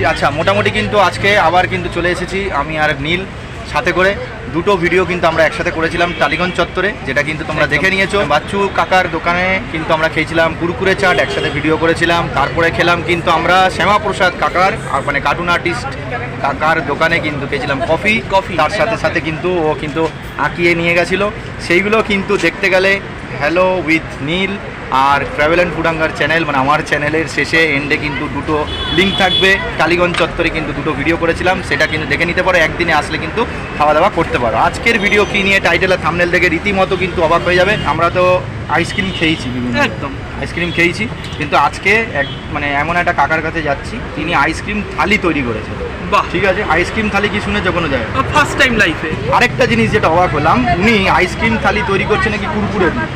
এসেছি। আচ্ছা মোটামুটি কিন্তু আজকে আবার কিন্তু চলে এসেছি আমি আর নীল সাথে করে। দুটো ভিডিও কিন্তু আমরা একসাথে করেছিলাম টালিগঞ্জ চত্বরে যেটা কিন্তু তোমরা দেখে নিয়েছো। বাচ্চু কাকার দোকানে কিন্তু আমরা খেয়েছিলাম কুরকুরে চাট একসাথে ভিডিও করেছিলাম। তারপরে খেলাম কিন্তু আমরা শ্যামাপ্রসাদ কাকার মানে কার্টুন আর্টিস্ট কাকার দোকানে কিন্তু খেয়েছিলাম কফি কফি। তার সাথে সাথে কিন্তু ও কিন্তু আঁকিয়ে নিয়ে গেছিল। সেইগুলো কিন্তু দেখতে গেলে হ্যালো উইথ নীল আর ট্রাভেল অ্যান্ড ফুডাঙ্গার চ্যানেল মানে আমার চ্যানেলের শেষে এন্ডে কিন্তু দুটো লিঙ্ক থাকবে। টালিগঞ্জ চত্বরে কিন্তু দুটো ভিডিও করেছিলাম সেটা কিন্তু দেখে নিতে পারো। একদিনে আসলে কিন্তু খাওয়া দাওয়া করতে পারো। আজকের ভিডিও কি নিয়ে টাইটেল আর থামনেল দেখে রীতিমতো কিন্তু অবাক হয়ে যাবে। আমরা তো আইসক্রিম খেয়েছি একদম। আইসক্রিম খেয়েছি। কিন্তু আজকে এক মানে এমন একটা কাকার কাছে যাচ্ছি তিনি আইসক্রিম থালি তৈরি করেছেন। বাহ! ঠিক আছে? আইসক্রিম থালি কি শুনেছো কোনো জায়গায়? ফার্স্ট টাইম লাইফে আরেকটা জিনিস যেটা অবাক হলাম উনি আইসক্রিম থালি তৈরি করছে নাকি কুরকুরে দিয়ে?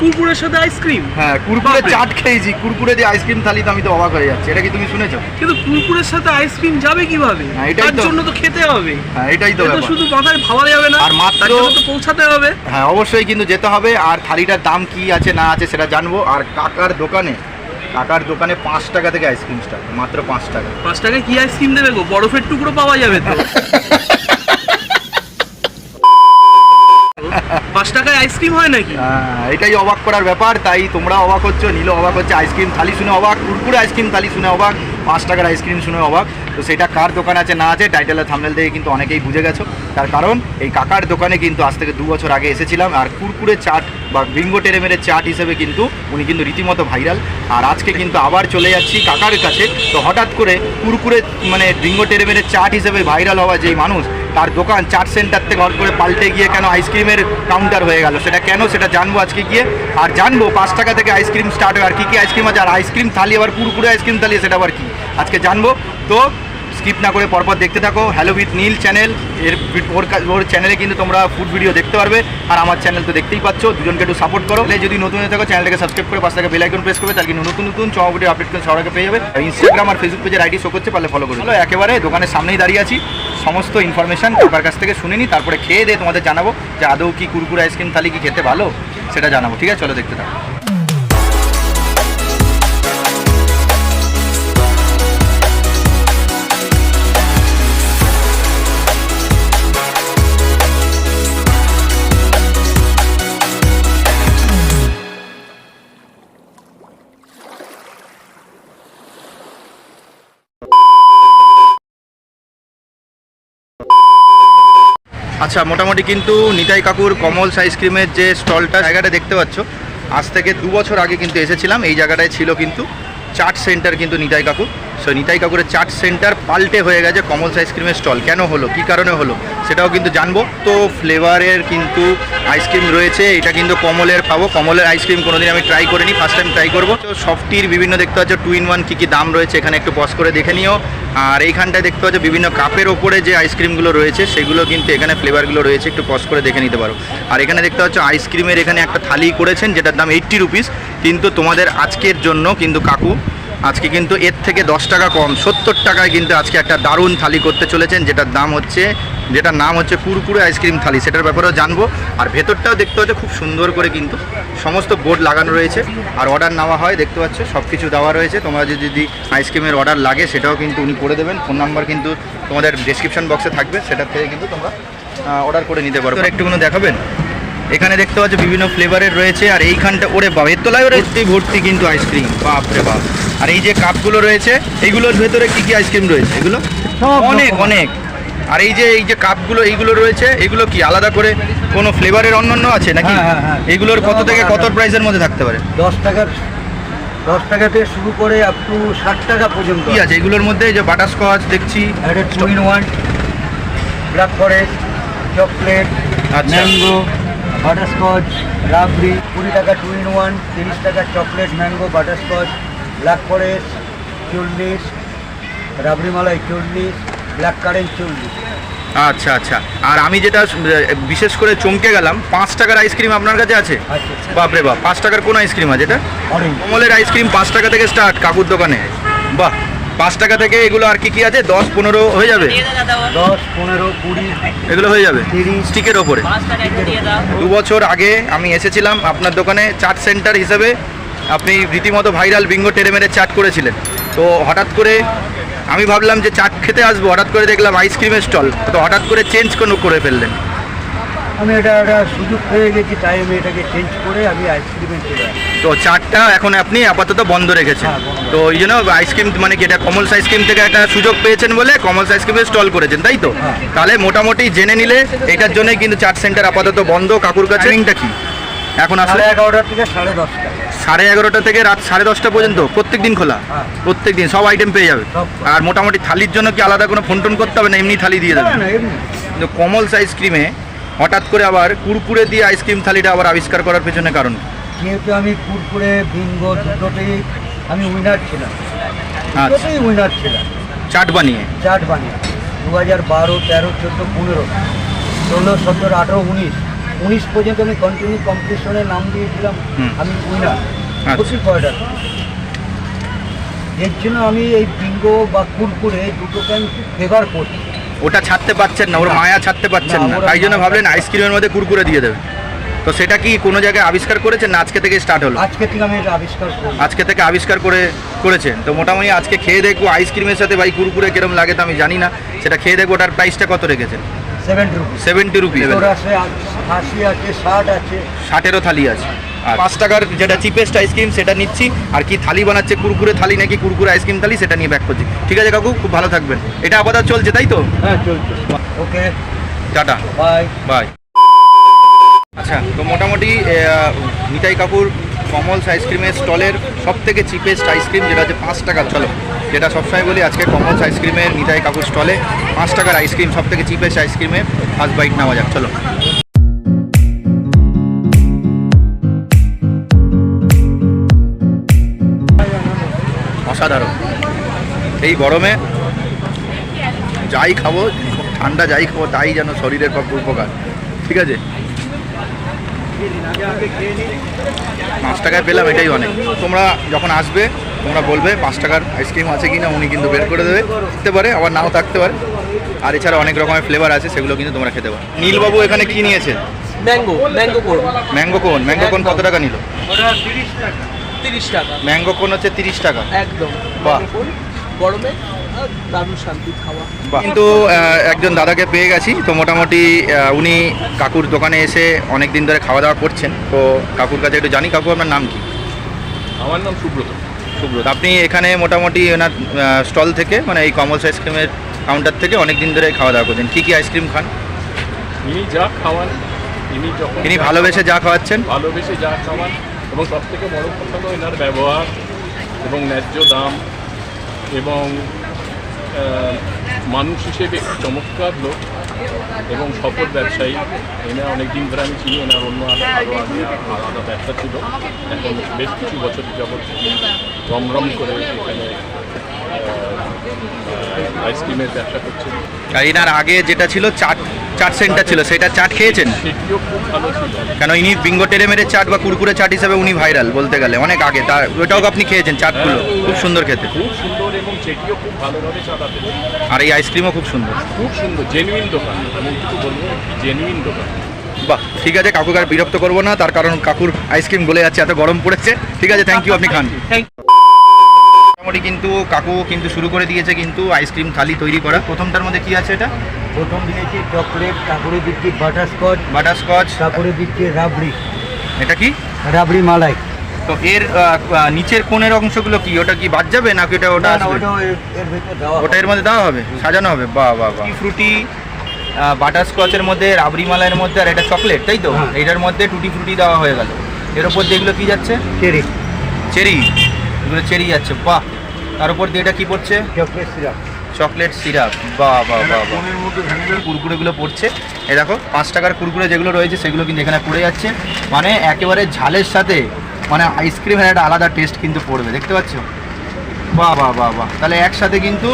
কুকুরের সাথে আইসক্রিম? হ্যাঁ কুরকুরে। চাট খেয়েছি কুরকুরে দিয়ে আইসক্রিম থালি তো আমি তো অবাক হয়ে যাচ্ছি। এটা কি তুমি শুনেছো? কিন্তু কুকুরের সাথে আইসক্রিম যাবে কীভাবে? হ্যাঁ, তার। জন্য তো খেতে হবে। হ্যাঁ এটাই তো এটা শুধু মাথায় ভাবা যাবে না আর মাত্র- তো পৌঁছাতে হবে। হ্যাঁ অবশ্যই কিন্তু যেতে হবে। আর থালিটার দাম কি আছে না আছে সেটা জানব। আর কাকার দোকানে কাকার দোকানে পাঁচ টাকা থেকে আইসক্রিম স্টার্ট মাত্র পাঁচ টাকা। পাঁচ টাকায় কি আইসক্রিম দেবে গো? বরফের টুকরো পাওয়া যাবে তো। পাঁচ টাকায় আইসক্রিম হয় নাকি? হ্যাঁ, এটাই অবাক করার ব্যাপার তাই তোমরা অবাক হচ্ছ নীল অবাক হচ্ছে আইসক্রিম থালি শুনে অবাক কুরকুরে আইসক্রিম থালি শুনে অবাক পাঁচ টাকার আইসক্রিম শুনে অবাক। তো সেটা কার দোকান আছে না আছে টাইটেলের থামনেল দেখে কিন্তু অনেকেই বুঝে গেছো। তার কারণ এই কাকার দোকানে কিন্তু আজ থেকে দু বছর আগে এসেছিলাম আর কুরকুরে চাট বা বিঙ্গো টেরেমেরে চাট হিসেবে কিন্তু উনি কিন্তু রীতিমতো ভাইরাল আর আজকে কিন্তু আবার চলে যাচ্ছি কাকার কাছে। তো হঠাৎ করে কুরকুরে মানে বিঙ্গো টেরেমেরে চাট হিসেবে ভাইরাল হওয়া যেই মানুষ, তার দোকান চাট সেন্টার থেকে হট করে পাল্টে গিয়ে কেন আইসক্রিমের কাউন্টার হয়ে গেল? সেটা কেন সেটা জানব আজকে গিয়ে। আর জানব পাঁচ টাকা থেকে আইসক্রিম স্টার্ট হয়, আর কী কী আইসক্রিম আছে? আর আইসক্রিম থালি, আবার কুরকুরে আইসক্রিম থালি, সেটা আবার কি? আজকে জানব। তো স্কিপ না করে পরপর দেখতে থাকো। হ্যালো উইথ নীল চ্যানেল এর ওর ওর চ্যানেলে কিন্তু তোমরা ফুড ভিডিও দেখতে পারবে। আর আমার চ্যানেল তো দেখতেই পাচ্ছ। দুজনকে একটু সাপোর্ট করো। তাহলে যদি নতুন হয়ে থাকো চ্যানেলটাকে সাবস্ক্রাইব করে পাশে থেকে বেল আইকন প্রেস করবে, তাহলে কিন্তু নতুন নতুন চমাগুটি আপডেট করে সবাইকে পেয়ে যাবে। ইনস্টাগ্রাম আর ফেসবুক পেজের আইডি শো করছে, পারলে ফলো করে দিও। একেবারে দোকানের সামনেই দাঁড়িয়ে আছি। সমস্ত ইনফরমেশন কাকার কাছ থেকে শুনে নিই তারপরে খেয়ে দিয়ে তোমাদের জানাব যে আদৌ কি কুরকুরে আইসক্রিম থালি কি খেতে ভালো, সেটা জানাব। ঠিক আছে, চলো দেখতে থাকো। আচ্ছা মোটামুটি কিন্তু নিতাই কাকুর কমলস আইসক্রিমের যে স্টলটা, জায়গাটা দেখতে পাচ্ছ, আজ থেকে দু বছর আগে কিন্তু এসেছিলাম, এই জায়গাটায় ছিল কিন্তু চাট সেন্টার কিন্তু নিতাই কাকুর। সো নিতাই কাকুরের চাট সেন্টার পাল্টে হয়ে গেছে কমলস আইসক্রিমের স্টল। কেন হলো? কি কারণে হলো? সেটাও কিন্তু জানব। তো ফ্লেভারের কিন্তু আইসক্রিম রয়েছে। এটা কিন্তু কমলের পাবো। কমলের আইসক্রিম কোনোদিন আমি ট্রাই করিনি ফার্স্ট টাইম ট্রাই করব। তো সফটির বিভিন্ন দেখতে পাচ্ছ টু ইন ওয়ান কী কী দাম রয়েছে এখানে একটু পজ করে দেখে নিও। আর এইখানটায় দেখতে পাচ্ছ, বিভিন্ন কাপের ওপরে যে আইসক্রিমগুলো রয়েছে, সেগুলো কিন্তু এখানে ফ্লেভারগুলো রয়েছে। একটু পজ করে দেখে নিতে পারো। আর এখানে দেখতে পাচ্ছ, আইসক্রিমের এখানে একটা থালি করেছেন, যেটার দাম এইট্টি রুপিস কিন্তু তোমাদের আজকের জন্য কিন্তু কাকু আজকে কিন্তু এর থেকে দশ টাকা কম, সত্তর টাকায় কিন্তু আজকে একটা দারুণ থালি করতে চলেছেন, যেটার দাম হচ্ছে, যেটার নাম হচ্ছে কুরকুরে আইসক্রিম থালি, সেটার ব্যাপারেও জানব। আর ভেতরটাও দেখতে হচ্ছে খুব সুন্দর করে কিন্তু সমস্ত বোর্ড লাগানো রয়েছে। আর অর্ডার নেওয়া হয়, দেখতে পাচ্ছ সব কিছু দেওয়া রয়েছে। তোমরা যদি আইসক্রিমের অর্ডার লাগে, সেটাও কিন্তু উনি করে দেবেন। ফোন নাম্বার কিন্তু তোমাদের ডিসক্রিপশন বক্সে থাকবে সেটার থেকে কিন্তু তোমরা অর্ডার করে নিতে পারো। একটুখানি দেখাবেন? এখানে দেখতে পাচ্ছ, বিভিন্ন ফ্লেভারের রয়েছে, আর এইখানটা, ওরে বাবা এর তলায় ভর্তি ভর্তি কিন্তু আইসক্রিম। বাপরে বাপ। আর এই যে কাপগুলো রয়েছে এইগুলোর ভেতরে কি কি আইসক্রিম রয়েছে? এগুলো? অনেক অনেক। আর এই যে এই যে কাপগুলো এইগুলো রয়েছে এগুলো কি আলাদা করে কোনো ফ্লেভারের অন্যান্য আছে নাকি? হ্যাঁ, হ্যাঁ, হ্যাঁ। কত থেকে কত প্রাইসের মধ্যে থাকতে পারে? দশ টাকার দশ টাকা থেকে শুরু করে আপ টু ষাট টাকা পর্যন্ত কি আছে? এগুলোর মধ্যে এই যে বাটারস্কচ দেখছি। এটা two in one black forest chocolate. Mango butterscotch রাবড়ি কুড়ি টাকা টু ইন ওয়ান তিরিশ টাকা chocolate mango butterscotch black forest চল্লিশ রাবড়ি মালাই চল্লিশ ব্ল্যাক কারেন্ট চল্লিশ আচ্ছা আচ্ছা। আর আমি যেটা বিশেষ করে চমকে গেলাম পাঁচ টাকার আইসক্রিম আপনার কাছে আছে? আচ্ছা বাপরে বাপ পাঁচ টাকার কোন আইসক্রিম আছে এটা? কমলের আইসক্রিম পাঁচ টাকা থেকে স্টার্ট কাকুর দোকানে। বাহ পাঁচ টাকা থেকে এগুলো আর কি কি আছে? দশ পনেরো হয়ে যাবে? দশ পনেরো কুড়ি এগুলো হয়ে যাবে? স্টিকের ওপরে। দু বছর আগে আমি এসেছিলাম আপনার দোকানে চাট সেন্টার হিসেবে। আপনি রীতিমতো ভাইরাল বিঙ্গো টেরে মেরে চাট করেছিলেন। তো হঠাৎ করে আমি ভাবলাম যে চাট খেতে আসব হঠাৎ করে দেখলাম আইসক্রিমের স্টল তো হঠাৎ করে চেঞ্জ কোনো করে ফেললেন। আমি এটা একটা সুযোগ পেয়ে গেছি তাই আমি এটাকে চেঞ্জ করে আমি আইসক্রিমে চলে তো চাটটা এখন আপনি আপাতত বন্ধ রেখেছেন। হ্যাঁ, তো এই জন্য আইসক্রিম মানে কি এটা কমলস আইসক্রিম থেকে একটা সুযোগ পেয়েছেন বলে কমলস আইসক্রিমের স্টল করেছেন তাই তো? হ্যাঁ। তাহলে মোটামুটি জেনে নিলে এটার জন্যই কিন্তু চাট সেন্টার আপাতত বন্ধ। কাকুর কাছে রিংটা কি? এখন আসলে সাড়ে এগারোটার থেকে সাড়ে দশটা। সাড়ে এগারোটা থেকে রাত সাড়ে দশটা পর্যন্ত প্রত্যেক দিন খোলা। হ্যাঁ। প্রত্যেক দিন সব আইটেম পেয়ে যাবে। আর মোটামুটি থালির জন্য কি আলাদা কোনো ফোন টোন করতে হবে না এমনি থালি দিয়ে দেবে? কিন্তু কমলস আইসক্রিমে হঠাৎ করে আবার কুরকুরে দিয়ে আইসক্রিম থালিটা আবার আবিষ্কার করার পেছনে কারণ? যেহেতু আমি কুরকুরে বিঙ্গো দুটোতেই আমি উইনার ছিলাম। আচ্ছা। দুটোতেই উইনার ছিলাম। চাট বানিয়ে? চাট বানিয়ে। দু হাজার বারো তেরো চোদ্দ পনেরো ষোলো সতেরো আঠেরো উনিশ। উনিশ পর্যন্ত আমি কন্টিনিউ কম্পিটিশনে নাম দিয়েছিলাম আমি উইনার আচ্ছা। এর জন্য আমি এই বিঙ্গো বা কুরকুরে দুটোকে আমি ফেভার করছি। ওটা ছাড়তে পারছেন না ওর মায়া ছাড়তে পারছেন না, তাই জন্য ভাবলেন আইসক্রিমের মধ্যে কুরকুরে দিয়ে দেবে। তো সেটা কি কোনো জায়গায় আবিষ্কার করেছেন না আজকে থেকে স্টার্ট হলো? আজকে থেকে আমি এটা আবিষ্কার করি আজকে থেকে আবিষ্কার করে করেছেন। তো মোটামুটি আজকে খেয়ে দেখব আইসক্রিমের সাথে ভাই কুরকুরে কিরম লাগে তো আমি জানি না। সেটা খেয়ে দেখব ওটার প্রাইসটা কত রেখেছেন? সেভেন্টি রুপি আশি আছে ষাট আছে। ষাটেরও থালি আছে। আর পাঁচ টাকার যেটা চিপেস্ট আইসক্রিম সেটা নিচ্ছি। আর কি থালি বানাচ্ছে কুরকুরে থালি নাকি কুরকুরে আইসক্রিম থালি সেটা নিয়ে ব্যাক করছি। ঠিক আছে কাকু? খুব ভালো থাকবেন। এটা আপাতত চলছে তাই তো? হ্যাঁ চলছে। ওকে। টাটা। বাই বাই আচ্ছা তো মোটামুটি নিতাই কাকুর কমলস আইসক্রিমের স্টলের সব থেকে চিপেস্ট আইসক্রিম যেটা হচ্ছে পাঁচ টাকা চলো, যেটা সবসময় বলি আজকে কমলস আইসক্রিমের নিতাই কাকুর স্টলে পাঁচ টাকার আইসক্রিম সব থেকে চিপেস্ট আইসক্রিমে ফার্স্ট বাইট নেওয়া যাক, চলো। অসাধারণ। এই গরমে যাই খাব ঠান্ডা যাই খাব, তাই যেন শরীরের পক্ষে উপকার। ঠিক আছে? পাঁচ টাকায় পেলাম এটাই অনেক। তোমরা যখন আসবে তোমরা বলবে পাঁচ টাকার আইসক্রিম আছে কি না উনি কিন্তু বের করে দেবে। থাকতে পারে আবার নাও থাকতে পারে। আর এছাড়া অনেক রকমের ফ্লেভার আছে সেগুলো কিন্তু তোমরা খেতে পারো। নীলবাবু এখানে কি নিয়েছে? ম্যাঙ্গো ম্যাঙ্গো কোন ম্যাঙ্গো কোন ম্যাঙ্গো কোন কত টাকা নিল? ওটা তিরিশ টাকা। ম্যাঙ্গো কোন হচ্ছে তিরিশ টাকা। একদম। বাহ। গরমে দারুণ শান্তি খাওয়া। কিন্তু একজন দাদাকে পেয়ে গেছি তো মোটামুটি উনি কাকুর দোকানে এসে অনেক দিন ধরে খাওয়া দাওয়া করছেন। তো কাকুর কাছে একটু জানি কাকু আপনার নাম কি? আমার নাম সুব্রত। সুব্রত। আপনি এখানে মোটামুটি ওনার স্টল থেকে মানে এই কমলস আইসক্রিমের কাউন্টার থেকে অনেক দিন ধরে খাওয়া দাওয়া করছেন। কী কী আইসক্রিম খান? ইনি যা খাওয়ান ইনি যখন তিনি ভালোবেসে যা খাওয়াচ্ছেন? ভালোবেসে যা খাওয়ান এবং সব থেকে বড় কথা হলো এনার ব্যবহার এবং ন্যায্য দাম এবং মানুষ হিসেবে চমৎকার লোক এবং সফল ব্যবসায়ী। এনে অনেক দিন ধরে আমি চিনি, এনার অন্য আলাদা ব্যবসা ছিল। এখন বেশ কিছু বছর যাবৎ রমরম করে এখানে আইসক্রিমের ব্যবসা করছেন। আর এনার আগে যেটা ছিল চাট চাট সেন্টার ছিল সেটা চাট খেয়েছেন? সেটিও খুব ভালো ছিল কেন ইনি বিঙ্গো টেরে মেরে চাট বা কুরকুরে চাট হিসাবে উনি ভাইরাল বলতে গেলে অনেক আগে। তার ওটাও আপনি খেয়েছেন চাটগুলো? খুব সুন্দর খেতে। খুব সুন্দর এবং চেটিও খুব ভালোভাবে আর এই আইসক্রিমও খুব সুন্দর। খুব সুন্দর জেনুইন দোকান। আমি একটু বলব জেনুইন দোকান। বাহ ঠিক আছে কাকুকে আর বিরক্ত করব না তার কারণ কাকুর আইসক্রিম গলে যাচ্ছে এত গরম পড়েছে। ঠিক আছে থ্যাংক ইউ আপনি খান। থ্যাংক মোটামুটি কিন্তু কাকু কিন্তু শুরু করে দিয়েছে কিন্তু আইসক্রিম থালি তৈরি করা। প্রথমটার মধ্যে কি আছে এটা? প্রথম দিয়েছি চকলেট তারপরে দিচ্ছি বাটারস্কচ বাটারস্কচ তারপরে দিচ্ছি রাবড়ি। এটা কি? রাবড়ি মালাই। তো এর নিচের কোণের অংশগুলো কি? ওটা কি বাদ যাবে নাকি ওটা ওটা ওটা এর মধ্যে দেওয়া হবে? সাজানো হবে? বাহ বাহ বাহ। ফ্রুটি বাটার স্কচের মধ্যে রাবড়ি মালাইয়ের মধ্যে আর এটা চকলেট তাই তো? হ্যাঁ। এটার মধ্যে টুটি ফ্রুটি দেওয়া হয়ে গেল। এর উপর দিয়ে এগুলো কি যাচ্ছে? চেরি চেরি এগুলো চেরি যাচ্ছে বাহ। তার উপর দিয়ে এটা কি পড়ছে? চকলেট সিরাপ চকলেট সিরাপ বাহ বাহ বাহ বাহ। কুরকুরেগুলো পড়ছে। এই দেখো পাঁচ টাকার কুরকুরে যেগুলো রয়েছে সেগুলো কিন্তু এখানে পড়ে যাচ্ছে। মানে একেবারে ঝালের সাথে মানে আইসক্রিমের একটা আলাদা টেস্ট কিন্তু পড়বে দেখতে পাচ্ছ? বাহ বাহ বাহ বাহ। তাহলে একসাথে কিন্তু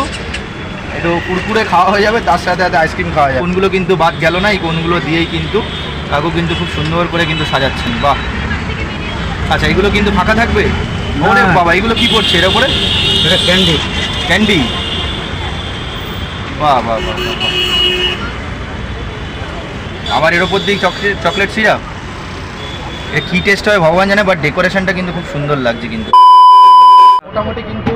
একটু কুরকুরে খাওয়া হয়ে যাবে তার সাথে সাথে আইসক্রিম খাওয়া যাবে। কোনগুলো কিন্তু বাদ গেল না এই কোনগুলো দিয়েই কিন্তু কাকু কিন্তু খুব সুন্দর করে কিন্তু সাজাচ্ছেন বাহ। আচ্ছা এগুলো কিন্তু ফাঁকা থাকবে? ওরে বাবা এগুলো কি করছে এর উপরে? এটা ক্যান্ডি। ক্যান্ডি? বাহ বাহ বাহ। আবার এর ওপর দিক চকলেট চকলেট সিরাপ? এর কী টেস্ট হয় ভগবান জানে বাট ডেকোরেশনটা কিন্তু খুব সুন্দর লাগছে কিন্তু। মোটামুটি কিন্তু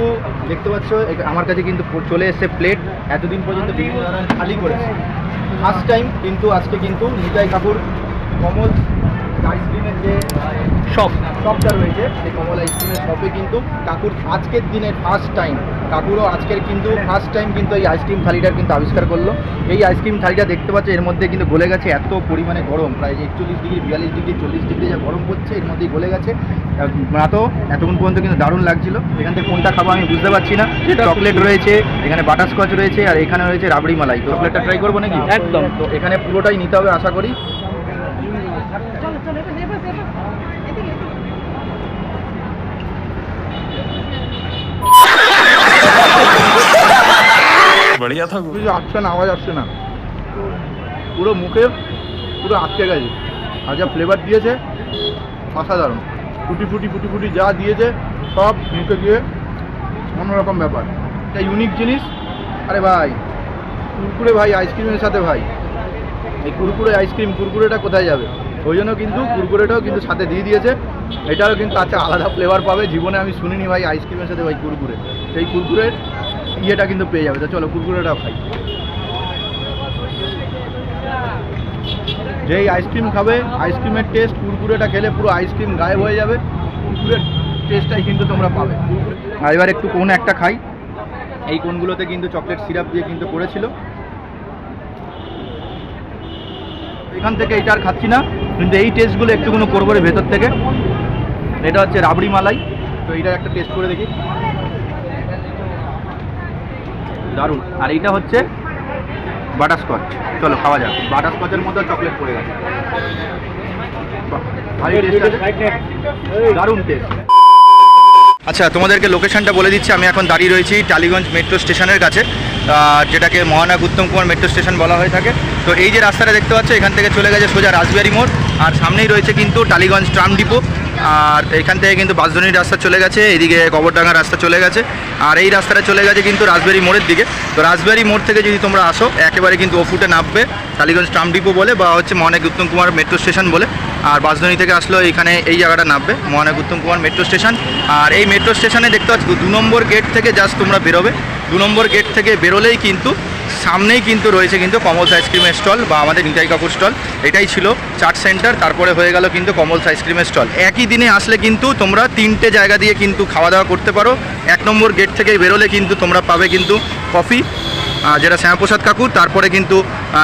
দেখতে পাচ্ছ আমার কাছে কিন্তু চলে এসেছে প্লেট এতদিন পর্যন্ত বিভিন্ন ধরনের খালি করেছে। ফার্স্ট টাইম কিন্তু আজকে কিন্তু নিতাই কাপুর কমল আইসক্রিমের যে শপ শপটা রয়েছে। সেই কমল আইসক্রিমের শপে কিন্তু কাকুর আজকের দিনের ফার্স্ট টাইম কাকুরও আজকের কিন্তু ফার্স্ট টাইম কিন্তু এই আইসক্রিম থালিটার কিন্তু আবিষ্কার করল। এই আইসক্রিম থালিটা দেখতে পাচ্ছ এর মধ্যে কিন্তু গলে গেছে এত পরিমাণে গরম। প্রায় যে একচল্লিশ ডিগ্রি বিয়াল্লিশ ডিগ্রি চল্লিশ ডিগ্রি যা গরম পড়ছে এর মধ্যেই গলে গেছে। না তো এতক্ষণ পর্যন্ত কিন্তু দারুণ লাগছিল। এখান থেকে কোনটা খাব আমি বুঝতে পারছি না। চকলেট রয়েছে এখানে বাটারস্কচ রয়েছে আর এখানে রয়েছে রাবড়ি মালাই। চকলেটটা ট্রাই করব নাকি? একদম। তো এখানে পুরোটাই নিতে হবে আশা করি। बढ़िया था কিছু আসছে না আওয়াজ আসছে না পুরো মুখে পুরো আটকে গেছে আর যা ফ্লেভার দিয়েছে অসাধারণ ফুটি ফুটি ফুটি ফুটি যা দিয়েছে সব মুখে গিয়ে অন্যরকম ব্যাপার এটা ইউনিক জিনিস আরে ভাই কুরকুরে ভাই আইসক্রিমের সাথে ভাই এই কুরকুরে আইসক্রিম কুরকুরেটা কোথায় যাবে ওই জন্য কিন্তু কুরকুরেটাও কিন্তু সাথে দিয়ে দিয়েছে এটারও কিন্তু আছে আলাদা ফ্লেভার পাবে জীবনে আমি শুনিনি ভাই আইসক্রিমের সাথে ভাই কুরকুরে সেই কুরকুরের ইয়েটা কিন্তু পেয়ে যাবে। তো চলো, কুরকুরেটা খাই। যেই আইসক্রিম খাবে আইসক্রিমের টেস্ট কুরকুরেটা খেলে পুরো আইসক্রিম গায়েব হয়ে যাবে। কুরকুরের টেস্টটাই কিন্তু তোমরা পাবে। আর এবার একটু কোন একটা খাই। এই কোনগুলোতে কিন্তু চকলেট সিরাপ দিয়ে কিন্তু করেছিল। এখান থেকে এটা আর খাচ্ছি না। কিন্তু এই টেস্টগুলো একটুকুনো করব ভেতর থেকে। এটা হচ্ছে রাবড়ি মালাই। তো এইটার একটা টেস্ট করে দেখি। দারুণ। আর এইটা হচ্ছে বাটারস্কচ। চলো খাওয়া যাক। বাটারস্কচের মধ্যে চকলেট পড়ে গেছে। দারুণ টেস্ট আচ্ছা তোমাদেরকে লোকেশনটা বলে দিচ্ছি। আমি এখন দাঁড়িয়ে রয়েছি টালিগঞ্জ মেট্রো স্টেশনের কাছে। যেটাকে মহানাগ উত্তম কুমার মেট্রো স্টেশন বলা হয়ে থাকে। তো এই যে রাস্তাটা দেখতে পাচ্ছ এখান থেকে চলে গেছে সোজা রাসবিহারি মোড়। আর সামনেই রয়েছে কিন্তু টালিগঞ্জ ট্রাম ডিপো আর এখান থেকে কিন্তু বাসধনির রাস্তা চলে গেছে, এদিকে কবরডাঙ্গার রাস্তা চলে গেছে, আর এই রাস্তাটা চলে গেছে কিন্তু রাজবাড়ি মোড়ের দিকে। তো রাজবাড়ি মোড় থেকে যদি তোমরা আসো, একেবারে কিন্তু ও ফুটে নামবে, টালিগঞ্জ ট্রাম ডিপো বলে বা হচ্ছে মহানাগ উত্তম কুমার মেট্রো স্টেশন বলে। আর বাসধনী থেকে আসলেও এখানে এই জায়গাটা নামবে মহানাগ উত্তম কুমার মেট্রো স্টেশন। আর এই মেট্রো স্টেশনে দেখতে পাচ্ছ, দু নম্বর গেট থেকে জাস্ট তোমরা বেরোবে। দু নম্বর গেট থেকে বেরোলেই কিন্তু সামনেই কিন্তু রয়েছে কিন্তু কমলস আইসক্রিমের স্টল বা আমাদের নিতাই কাকুর স্টল এটাই ছিল চাট সেন্টার তারপরে হয়ে গেল কিন্তু কমলস আইসক্রিমের স্টল একই দিনে আসলে কিন্তু তোমরা তিনটে জায়গা দিয়ে কিন্তু খাওয়া দাওয়া করতে পারো। এক নম্বর গেট থেকে বেরোলে কিন্তু তোমরা পাবে কিন্তু কফি যেটা শ্যামাপ্রসাদ কাকুর, তারপরে কিন্তু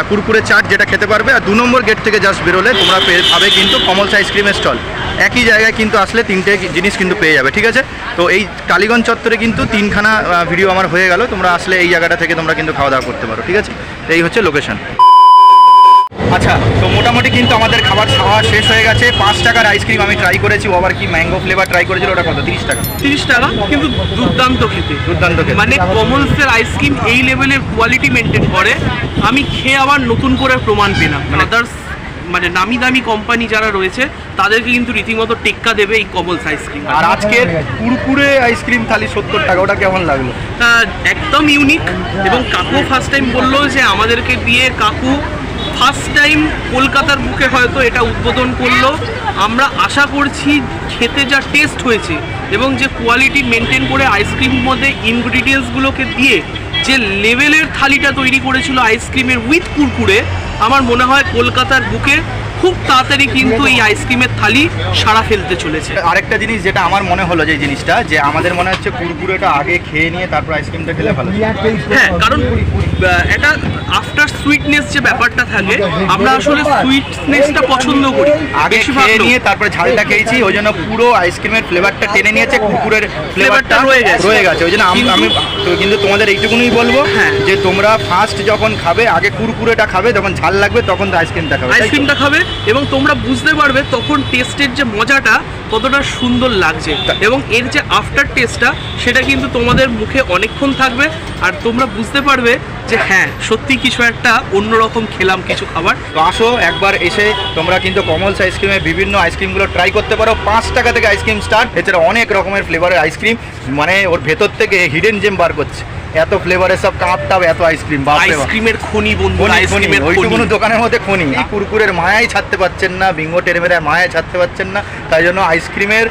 কুরকুরে চাট যেটা খেতে পারবে। আর দু নম্বর গেট থেকে জাস্ট বেরোলে তোমরা পাবে কিন্তু কমলস আইসক্রিমের স্টল একই জায়গায় কিন্তু আসলে তিনটে জিনিস কিন্তু পেয়ে যাবে ঠিক আছে? তো এই টালিগঞ্জ চত্বরে কিন্তু তিনখানা ভিডিও আমার হয়ে গেল তোমরা আসলে এই জায়গাটা থেকে তোমরা কিন্তু খাওয়া দাওয়া করতে পারো ঠিক আছে? তো এই হচ্ছে লোকেশন আচ্ছা তো মোটামুটি কিন্তু আমাদের খাবার খাওয়া শেষ হয়ে গেছে পাঁচ টাকার আইসক্রিম আমি ট্রাই করেছি ও আবার কি ম্যাঙ্গো ফ্লেভার ট্রাই করেছিল ওটা কত? তিরিশ টাকা। তিরিশ টাকা কিন্তু দুর্দান্ত খেতে। দুর্দান্ত খেতে। মানে কমলসের আইসক্রিম এই লেভেলের কোয়ালিটি মেনটেন করে আমি খেয়ে আবার নতুন করে প্রমাণ পেলাম। মানে- আদার্স মানে নামি দামি কোম্পানি যারা রয়েছে তাদেরকে কিন্তু রীতিমতো টেক্কা দেবে এই কমলস আইসক্রিম আর আজকের কুরকুরে আইসক্রিম থালি সত্তর টাকা ওটা কেমন লাগল? তা একদম ইউনিক এবং কাকু ফার্স্ট টাইম বলল যে আমাদেরকে দিয়ে কাকু ফার্স্ট টাইম কলকাতার বুকে হয়তো এটা উদ্বোধন করল। আমরা আশা করছি খেতে যা টেস্ট হয়েছে এবং যে কোয়ালিটি মেনটেন করে আইসক্রিম মধ্যে ইনগ্রিডিয়েন্টসগুলোকে দিয়ে যে লেভেলের থালিটা তৈরি করেছিল আইসক্রিমের উইথ কুরকুরে আমার মনে হয় কলকাতার বুকে খুব তাড়াতাড়ি কিন্তু এই আইসক্রিমের থালি সারা ফেলতে চলেছে। আরেকটা জিনিস যেটা আমার মনে হলো যে জিনিসটা যে আমাদের মনে হচ্ছে কুরকুরেটা আগে খেয়ে নিয়ে তারপর আইসক্রিমটা খেলে ভালো হ্যাঁ কারণ এটা আফটার সুইটনেস যে ব্যাপারটা থাকে আমরা আসলে সুইটনেসটা পছন্দ করি। আগে খেয়ে নিয়ে তারপরে ঝালটা খেয়েছি ওই জন্য পুরো আইসক্রিমের ফ্লেভারটা টেনে নিয়েছে কুকুরের ফ্লেভারটা রয়ে গেছে। রয়ে গেছে ওই জন্য আমি কিন্তু- আমি কিন্তু তোমাদের এইটুকুনই বলব হ্যাঁ। যে তোমরা ফার্স্ট যখন খাবে আগে কুরকুরেটা খাবে যখন ঝাল লাগবে তখন তো আইসক্রিমটা খাবে আইসক্রিমটা খাবে এবং তোমরা বুঝতে পারবে তখন টেস্টের যে মজাটা কতটা সুন্দর লাগছে। এবং এর যে আফটার টেস্টটা সেটা কিন্তু তোমাদের মুখে অনেকক্ষণ থাকবে। আর তোমরা বুঝতে পারবে যে হ্যাঁ সত্যি কিছু একটা অন্যরকম খেলাম কিছু খাবার। তো আসো একবার এসে তোমরা কিন্তু কমলস আইসক্রিমের বিভিন্ন আইসক্রিমগুলো ট্রাই করতে পারো। পাঁচ টাকা থেকে আইসক্রিম স্টার্ট এছাড়া অনেক রকমের ফ্লেভারের আইসক্রিম মানে ওর ভেতর থেকে হিডেন জেম বার করছে। এত ফ্লেভারের সব কাপ টাপ এত আইসক্রিম আইসক্রিমের খনি বন্ধু আইসক্রিমের ওইটুকুনো দোকানের মধ্যে খনি। এই কুরকুরের মায়াই ছাড়তে পারছেন না বিঙ্গো টেরমেরার মায়াই ছাড়তে পারছেন না। তাই জন্য আইসক্রিমের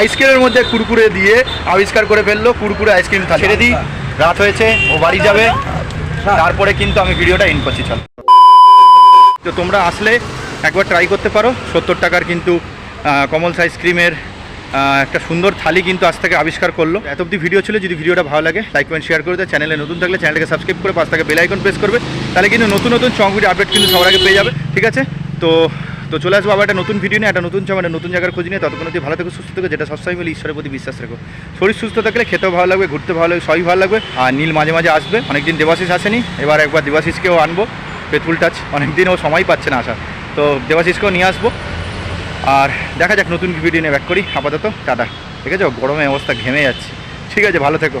আইসক্রিমের মধ্যে কুরকুরে দিয়ে আবিষ্কার করে ফেলল। কুরকুরে আইসক্রিম ছেড়ে দিই। রাত হয়েছে ও বাড়ি যাবে। তারপরে কিন্তু আমি ভিডিওটা ইন করছি, চল। তো তোমরা আসলে একবার ট্রাই করতে পারো। সত্তর টাকার কিন্তু কমল সাইজ আইসক্রিমের একটা সুন্দর থালি কিন্তু আজ থেকে আবিষ্কার করল। এত অব্দি ভিডিও ছিল, যদি ভিডিওটা ভালো লাগে লাইক কমেন্ট শেয়ার করে দেয় চ্যানেলে নতুন থাকলে চ্যানেলকে সাবস্ক্রাইব করে পাশ থেকে বেল আইকন প্রেস করবে। তাহলে কিন্তু নতুন নতুন চং ভিডিও আপডেট কিন্তু সবার আগে পেয়ে যাবে, ঠিক আছে? তো তো চলে আসব আবার একটা নতুন ভিডিও নিয়ে, একটা নতুন চ্যানেল নতুন জায়গার খোঁজ নিয়ে। ততক্ষণ ভালো থেকে, সুস্থ থেকে, যেটা সবসময় মিলে ঈশ্বরের প্রতি বিশ্বাস রাখো। শরীর সুস্থ থাকলে খেতেও ভালো লাগবে, ঘুরতে ভালো লাগবে সবই ভালো লাগবে। আর নীল মাঝে মাঝে আসবে, অনেকদিন দেবাশিস আসেনি, এবার একবার দেবাশিসকেও আনব পেটফুল টাচ অনেকদিন ও সময় পাচ্ছে না আসার। তো দেবাশিসকেও নিয়ে আসব। আর দেখা যাক, নতুন ভিডিও নিয়ে ব্যাক করি, আপাতত, টাটা। ঠিক আছে গরমে অবস্থা ঘেমে যাচ্ছে। ঠিক আছে, ভালো থেকো।